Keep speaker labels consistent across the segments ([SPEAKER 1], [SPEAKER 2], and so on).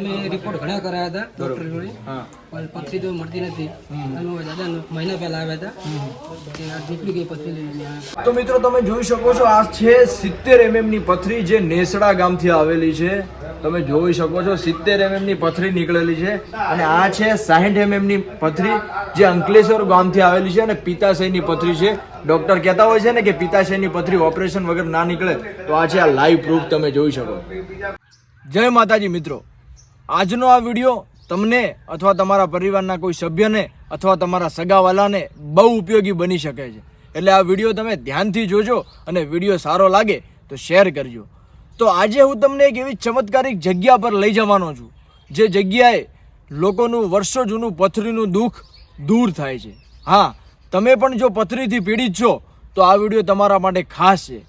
[SPEAKER 1] અમે રિપોર્ટ ઘણા કરાયા હતા ડોક્ટર જોડે. પણ પથરી તો મળતી નથી. અમે દાદા મહિના પહેલા આવ્યા હતા. દીકરી કઈ પથરી લઈને
[SPEAKER 2] તો મિત્રો તમે જોઈ શકો છો આ છે સિત્તેર એમએમની પથરી જે નેસડા ગામથી આવેલી છે. તમે જોઈ શકો છો સિત્તેર એમએમની પથરી નીકળેલી છે. અને આ છે સાહીઠ એમએમની પથરી જે અંકલેશ્વર ગામથી આવેલી છે અને પિત્તાશયની પથરી છે. ડોક્ટર કહેતા હોય છે ને કે પિત્તાશયની પથરી ઓપરેશન વગર ના નીકળે તો આ છે આ લાઈવ પ્રૂફ તમે જોઈ શકો. જય માતાજી મિત્રો. આજનો આ વીડિયો તમને અથવા તમારા પરિવારના કોઈ સભ્યને અથવા તમારા સગાવાલાને બહુ ઉપયોગી બની શકે છે. એટલે આ વીડિયો તમે ધ્યાનથી જોજો અને વીડિયો સારો લાગે તો શેર કરજો. તો આજે હું તમને એક એવી ચમત્કારિક જગ્યા પર લઈ જવાનો છું, જે જગ્યાએ લોકોનું વર્ષો જૂનું પથરીનું દુઃખ દૂર થાય છે. હા, તમે પણ જો પથરીથી પીડિત છો, તો આ વીડિયો તમારા માટે ખાસ છે.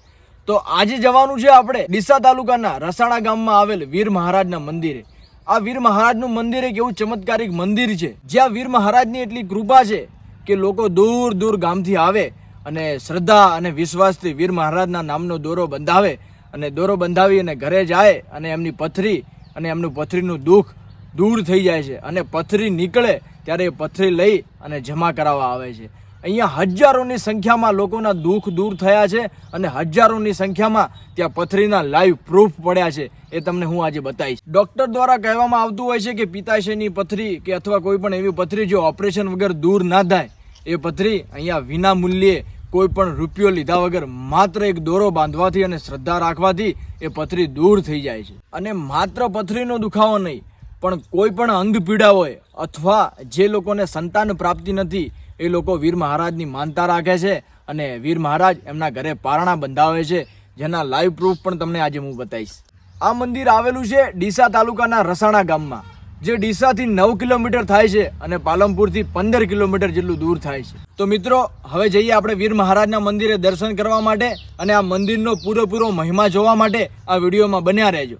[SPEAKER 2] તો આજે જવાનું છે આપણે ડીસા તાલુકાના રસાણા ગામમાં આવેલ વીર મહારાજના મંદિરે. આ વીર મહારાજનું મંદિર એક એવું ચમત્કારિક મંદિર છે. જ્યાં વીર મહારાજની એટલી કૃપા છે કે લોકો દૂર દૂર ગામથી આવે અને શ્રદ્ધા અને વિશ્વાસથી વીર મહારાજના નામનો દોરો બંધાવે અને દોરો બંધાવી અને ઘરે જાય અને એમની પથરી અને એમનું પથરીનું દુઃખ દૂર થઈ જાય છે. અને પથરી નીકળે ત્યારે એ પથરી લઈ અને જમા કરાવવા આવે છે. અહીંયા હજારોની સંખ્યામાં લોકોના દુઃખ દૂર થયા છે અને હજારોની સંખ્યામાં ત્યાં પથરીના લાઈવ પ્રૂફ પડ્યા છે. એ તમને હું આજે બતાવીશ. ડૉક્ટર દ્વારા કહેવામાં આવતું હોય છે કે પિતાશયની પથરી કે અથવા કોઈ પણ એવી પથરી જો ઓપરેશન વગર દૂર ના થાય, એ પથરી અહીંયા વિના મૂલ્યે કોઈ પણ રૂપિયો લીધા વગર માત્ર એક દોરો બાંધવાથી અને શ્રદ્ધા રાખવાથી એ પથરી દૂર થઈ જાય છે. અને માત્ર પથરીનો દુખાવો નહીં, પણ કોઈ પણ અંગ પીડા હોય અથવા જે લોકોને સંતાન પ્રાપ્તિ નથી એ લોકો વીર મહારાજની માનતા રાખે છે અને વીર મહારાજ એમના ઘરે પારણા બંધાવે છે, જેના લાઈવ પ્રૂફ પણ તમને આજે હું બતાવીશ. આ મંદિર આવેલું છે ડીસા તાલુકાના રસાણા ગામમાં, જે ડીસાથી નવ કિલોમીટર થાય છે અને પાલનપુરથી પંદર કિલોમીટર જેટલું દૂર થાય છે. તો મિત્રો, હવે જઈએ આપણે વીર મહારાજના મંદિરે દર્શન કરવા માટે અને આ મંદિરનો પૂરેપૂરો મહિમા જોવા માટે આ વિડીયોમાં બન્યા રહેજો.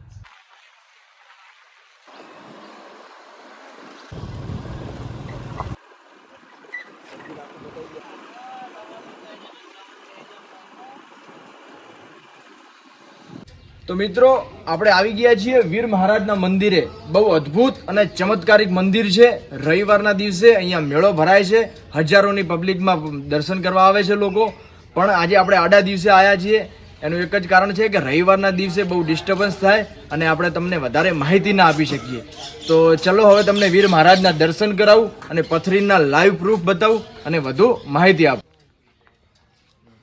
[SPEAKER 2] તો મિત્રો, આપણે આવી ગયા છીએ વીર મહારાજના મંદિરે. બહુ અદ્ભુત અને ચમત્કારિક મંદિર છે. રવિવારના દિવસે અહીંયા મેળો ભરાય છે. હજારોની પબ્લિકમાં દર્શન કરવા આવે છે લોકો. પણ આજે આપણે આડા દિવસે આવ્યા છીએ. એનું એક જ કારણ છે કે રવિવારના દિવસે બહુ ડિસ્ટર્બન્સ થાય અને આપણે તમને વધારે માહિતી ના આપી શકીએ. તો ચલો હવે તમને વીર મહારાજના દર્શન કરાવું અને પથરીના લાઈવ પ્રૂફ બતાવું અને વધુ માહિતી આપું.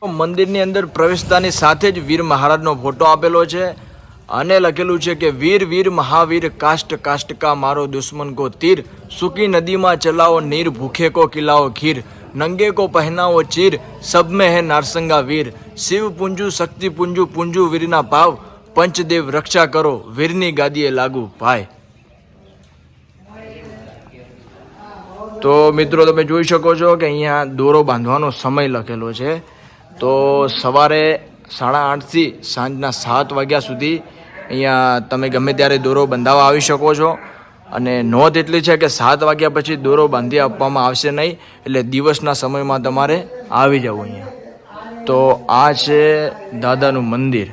[SPEAKER 2] મંદિરની અંદર પ્રવેશતાની સાથે જ વીર મહારાજનો ફોટો આપેલો છે અને લખેલું છે કે, વીર વીર, મહાવીર, કાષ્ટ, કાષ્ટકા, મારો દુશ્મન કો તીર, સૂકી નદીમાં ચલાવો નીર, ભૂખે કો કિલાઓ ખીર, નંગે કો પહેનાવો ચીર, સબ में હે નારસંગા વીર, શિવ પુંજુ, શક્તિ પુંજુ પુંજુ વીરના ભાવ, પંચદેવ રક્ષા કરો, વીરની ગાદીએ લાગુ ભાઈ. તો મિત્રો, તમે જોઈ શકો છો કે અહીંયા દોરો બાંધવાનો સમય લખેલો છે. તો સવારે સાડા આઠથી સાંજના સાત વાગ્યા સુધી અહીંયા તમે ગમે ત્યારે દોરો બંધાવવા આવી શકો છો. અને નોંધ એટલી છે કે સાત વાગ્યા પછી દોરો બાંધી આપવામાં આવશે નહીં, એટલે દિવસના સમયમાં તમારે આવી જવું અહીંયા. તો આ છે દાદાનું મંદિર.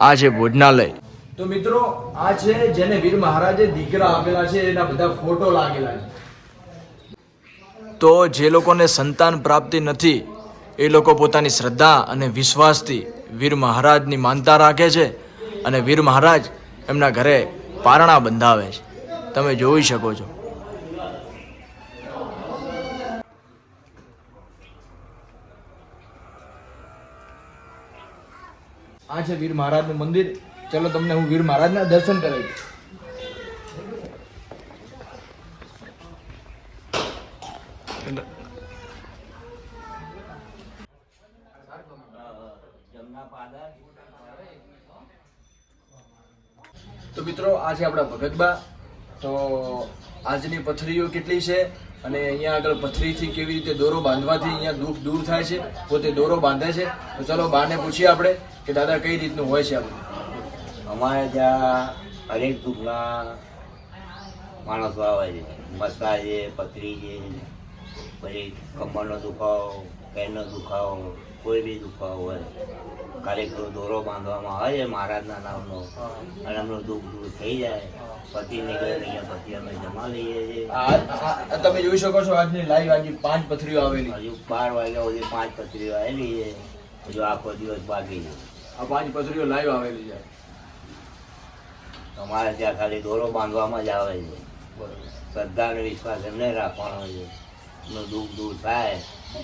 [SPEAKER 2] આ છે ભોજનાલય. તો મિત્રો આ છે જેને વીર મહારાજે દીકરા આપેલા છે એના બધા ફોટો લાગેલા છે. તો જે લોકોને સંતાન પ્રાપ્તિ નથી એ લોકો પોતાની શ્રદ્ધા અને વિશ્વાસથી વીર મહારાજની માનતા રાખે છે અને વીર મહારાજ એમના ઘરે પારણા બંધાવે છે. તમે જોઈ શકો છો. આ છે વીર મહારાજનું મંદિર. ચલો તમને હું વીર મહારાજના દર્શન કરાવી તો મિત્રો, આ છે આપણા ભગતબા. તો આજની પથરીઓ કેટલી છે અને અહીંયા આગળ પથરીથી કેવી રીતે દોરો બાંધવાથી અહીંયા દુઃખ દૂર થાય છે, પોતે દોરો બાંધે છે. તો ચલો બાને પૂછીએ આપણે કે દાદા કઈ રીતનું હોય છે આ બધું
[SPEAKER 3] અમારે ત્યાં હરેક ટૂંકના માણસો આવે છે. મસા છે પથરી છે પછી કમરનો દુખાવો પેનનો દુખાવો કોઈ બી દુખાવો હોય. પેલો દોરો બાંધવામાં આવે છે મહારાજના નામનો. અને એમનું દુઃખ દૂર થઈ જાય. પતિ નીકળે અહીંયા પતિ અમે જમા લઈએ છીએ.
[SPEAKER 2] તમે જોઈ શકો છો આજની લાઈવ આજે પાંચ પથરીઓ આવેલી.
[SPEAKER 3] હજુ બાર વાગ્યા સુધી પાંચ પથરીઓ આવેલી છે. હજુ આખો દિવસ બાકી છે.
[SPEAKER 2] આ પાંચ પથરીઓ લાઈવ આવેલી છે.
[SPEAKER 3] અમારે ત્યાં ખાલી દોરો બાંધવામાં જ આવે છે. શ્રદ્ધા અને વિશ્વાસ એમને રાખવાનો છે. એમનું દુઃખ દૂર થાય.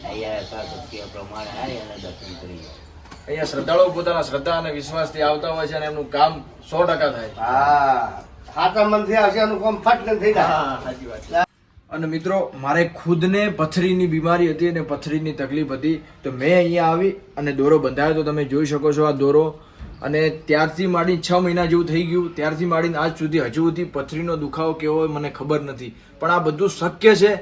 [SPEAKER 3] અહીંયા યથાશક્તિ પ્રમાણે આવી અને દર્શન કરી જાય
[SPEAKER 2] અહીંયા શ્રદ્ધાળુઓ પોતાના શ્રદ્ધા અને વિશ્વાસથી આવતા હોય છે અને એમનું કામ સો ટકા થાય.
[SPEAKER 4] હા. હાથા મનથી આવશે એનું કામ ફટ કરીને થઈ જાય.
[SPEAKER 2] અને મિત્રો મારે ખુદને પથરીની બીમારી હતી અને પથરીની તકલીફ હતી. તો મેં અહીંયા આવી અને દોરો બંધાયો. તો તમે જોઈ શકો છો આ દોરો અને ત્યારથી માંડી છ મહિના જેવું થઈ ગયું. ત્યારથી માંડીને આજ સુધી હજુ સુધી પથરીનો દુખાવો કેવો હોય મને ખબર નથી. પણ આ બધું શક્ય છે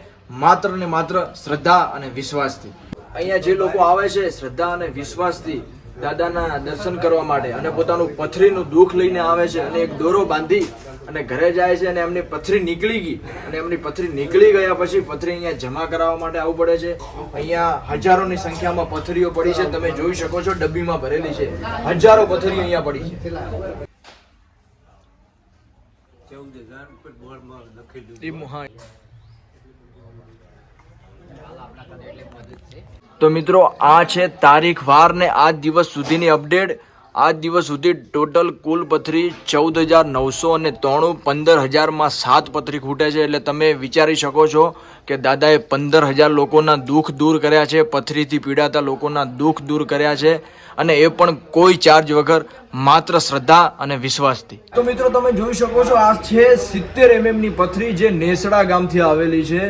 [SPEAKER 2] માત્ર ને માત્ર શ્રદ્ધા અને વિશ્વાસથી. અહીંયા જે લોકો આવે છે શ્રદ્ધા અને વિશ્વાસથી દાદાના દર્શન કરવા માટે અને પોતાનું પથરીનું દુઃખ લઈને આવે છે અને એક દોરો બાંધી અને ઘરે જાય છે અને એમની પથરી નીકળી ગઈ. અને એમની પથરી નીકળી ગયા પછી પથરી અહીંયા જમા કરાવવા માટે આવવું પડે છે. અહીંયા હજારોની સંખ્યામાં પથરીઓ પડી છે. તમે જોઈ શકો છો ડબ્બીમાં ભરેલી છે. હજારો પથરી અહીંયા પડી છે. તો મિત્રો, આ છે તારીખ વાર ને આજ દિવસ સુધીની અપડેટ આજ દિવસ સુધી ટોટલ કુલ પથરી ચૌદ હજાર નવસો અને ત્રણું પંદર હજારમાં સાત પથરી ખૂટે છે. એટલે તમે વિચારી શકો છો કે દાદાએ પંદર હજાર લોકોના દુઃખ દૂર કર્યા છે, પથરીથી પીડાતા લોકોના દુઃખ દૂર કર્યા છે અને એ પણ કોઈ ચાર્જ વગર માત્ર શ્રદ્ધા અને વિશ્વાસથી. તો મિત્રો તમે જોઈ શકો છો, આ છે સિત્તેર એમએમની પથરી જે નેસડા ગામથી આવેલી છે.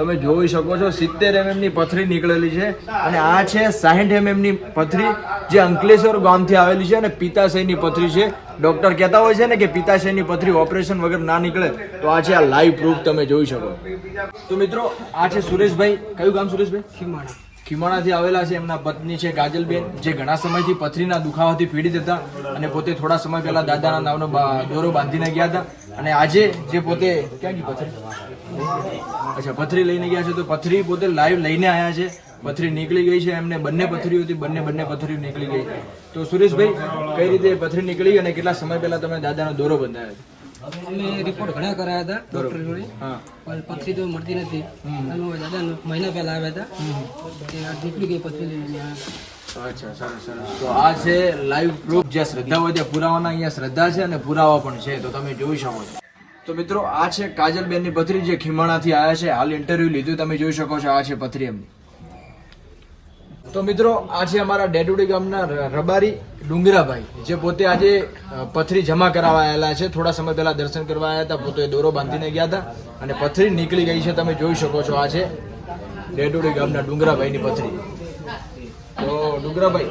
[SPEAKER 2] તમે જોઈ શકો છો સિત્તેર એમએમની પથરી નીકળેલી છે અને આ છે સાહીઠ એમએમની પથરી જે અંકલેશ્વર ગામથી આવેલી છે અને પિતાશયની પથરી છે. ડોક્ટર કહેતા હોય છે ને કે પિતાશયની પથરી ઓપરેશન વગર ના નીકળે તો આ છે આ લાઈવ પ્રૂફ તમે જોઈ શકો. તો મિત્રો આ છે સુરેશભાઈ. કયું ગામ સુરેશભાઈ?
[SPEAKER 1] ખીમાણા.
[SPEAKER 2] ખીમાણાથી આવેલા છે એમના પત્ની છે કાજલબેન જે ઘણા સમયથી પથરીના દુખાવાથી પીડિત હતા અને પોતે થોડા સમય પહેલા દાદાના નામનો દોરો બાંધીને ગયા હતા. અને આજે જે પોતે ક્યાં ગઈ પથરી? અચ્છા પથરી લઈને ગયા છે તો પથરી પોતે લાઈવ લઈને આવ્યા છે. પથરી નીકળી ગઈ છે એમને બંને પથરીઓ હતી બંને બંને પથરીઓ નીકળી ગઈ તો સુરેશભાઈ કઈ રીતે પથરી નીકળી અને કેટલા સમય પહેલા તમે દાદાનો દોરો બંધાયો છે?
[SPEAKER 1] અમે રિપોર્ટ ઘણા કરાયા હતા ડોક્ટર જોડે પણ પથરી તો મળતી નથી. અમે દાદા મહિના પહેલા આવ્યા હતા. નીકળી ગઈ પથરી લઈને
[SPEAKER 2] અચ્છા સરસ સરસ. તો આ છે લાઈવ પ્રૂફ જ્યાં શ્રદ્ધા હોય ત્યાં પુરાવાના અહીંયા શ્રદ્ધા છે અને પુરાવા પણ છે. તો તમે જોઈ શકો છો. તો મિત્રો, આ છે કાજલબેનની પથરી જે ખીમાણાથી આવ્યા છે. હાલ ઇન્ટરવ્યુ લીધું, તમે જોઈ શકો છો, આ છે પથરી એમની. તો મિત્રો, આ છે અમારા ડેડુડી ગામના રબારી ડુંગરાભાઈ, જે પોતે આજે પથરી જમા કરાવવા આવેલા છે. થોડા સમય પહેલા દર્શન કરવા આવ્યા હતા, પોતે દોરો બાંધીને ગયા હતા અને પથરી નીકળી ગઈ છે. તમે જોઈ શકો છો, આ છે ડેડુડી ગામના ડુંગરાભાઈની પથરી. તો ડુગરાભાઈ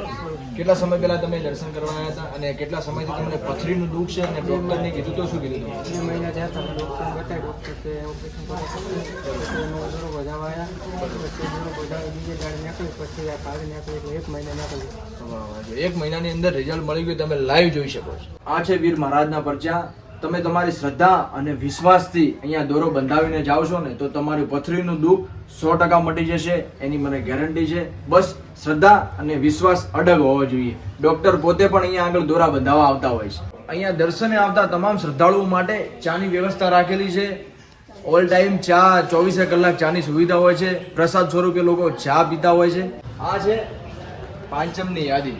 [SPEAKER 2] કેટલા સમય પહેલા તમે દર્શન કરવા આવ્યા હતા અને કેટલા સમયથી તમને પથરીનું દુઃખ છે અને ડોક્ટરને કીધું તો શું કીધું
[SPEAKER 1] બે મહિના જ્યાં તમે ડોક્ટર બતાવ્યા ડોક્ટર કે ઓપરેશન કરે વધાવાયા પછી વધાવી બીજે ગાડી નાખ્યું પછી આ નીકળી એટલે એક મહિના.
[SPEAKER 2] જો એક મહિનાની અંદર રિઝલ્ટ મળી ગયું તમે લાઈવ જોઈ શકો છો. આ છે વીર મહારાજના પરચા. તમે તમારી શ્રદ્ધા અને વિશ્વાસથી અહીંયા દોરો બંધાવીને જાઓ છો ને તો તમારું પથરીનું દુઃખ સો ટકા મટી જશે એની મને ગેરંટી છે. બસ શ્રદ્ધા અને વિશ્વાસ અડગ હોવો જોઈએ. ડોક્ટર પોતે પણ અહીંયા આગળ દોરા બંધાવા આવતા હોય છે. અહીંયા દર્શને આવતા તમામ શ્રદ્ધાળુઓ માટે ચાની વ્યવસ્થા રાખેલી છે. ઓલ ટાઈમ ચા ચોવીસે કલાક ચાની સુવિધા હોય છે. પ્રસાદ સ્વરૂપે લોકો ચા પીતા હોય છે. આ છે પાંચમની યાદી.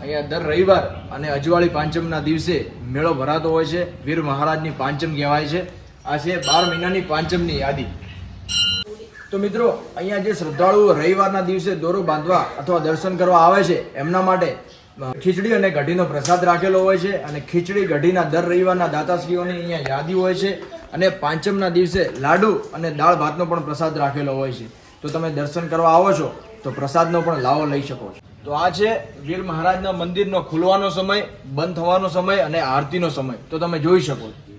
[SPEAKER 2] અહીંયા દર રવિવાર અને અજવાળી પાંચમના દિવસે મેળો ભરાતો હોય છે. વીર મહારાજની પાંચમ કહેવાય છે. આ છે બાર મહિનાની પાંચમની યાદી. તો મિત્રો, અહીંયા જે શ્રદ્ધાળુઓ રવિવારના દિવસે દોરો બાંધવા અથવા દર્શન કરવા આવે છે, એમના માટે ખીચડી અને કઢીનો પ્રસાદ રાખેલો હોય છે અને ખીચડી કઢીના દર રવિવારના દાતાશ્રીઓની અહીંયા યાદી હોય છે અને પાંચમના દિવસે લાડુ અને દાળ ભાતનો પણ પ્રસાદ રાખેલો હોય છે. તો તમે દર્શન કરવા આવો છો, તો પ્રસાદનો પણ લાવો લઈ શકો છો. તો આ છે વીર મહારાજના મંદિરનો ખુલવાનો સમય, બંધ થવાનો સમય અને આરતીનો સમય. તો તમે જોઈ શકો છો.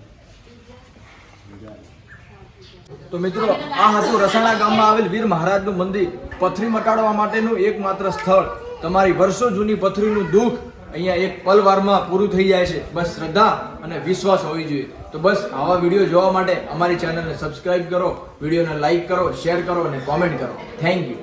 [SPEAKER 2] તો મિત્રો, આ હતું રસાણા ગામમાં આવેલ વીર મહારાજનું મંદિર. પથરી મટાડવા માટેનું એકમાત્ર સ્થળ. તમારી વર્ષો જૂની પથરીનું દુઃખ અહીંયા એક પલવારમાં પૂરું થઈ જાય છે. બસ શ્રદ્ધા અને વિશ્વાસ હોવી જોઈએ. તો બસ આવા વીડિયો જોવા માટે અમારી ચેનલને સબસ્ક્રાઇબ કરો, વિડીયોને લાઇક કરો શેર કરો અને કોમેન્ટ કરો. Thank you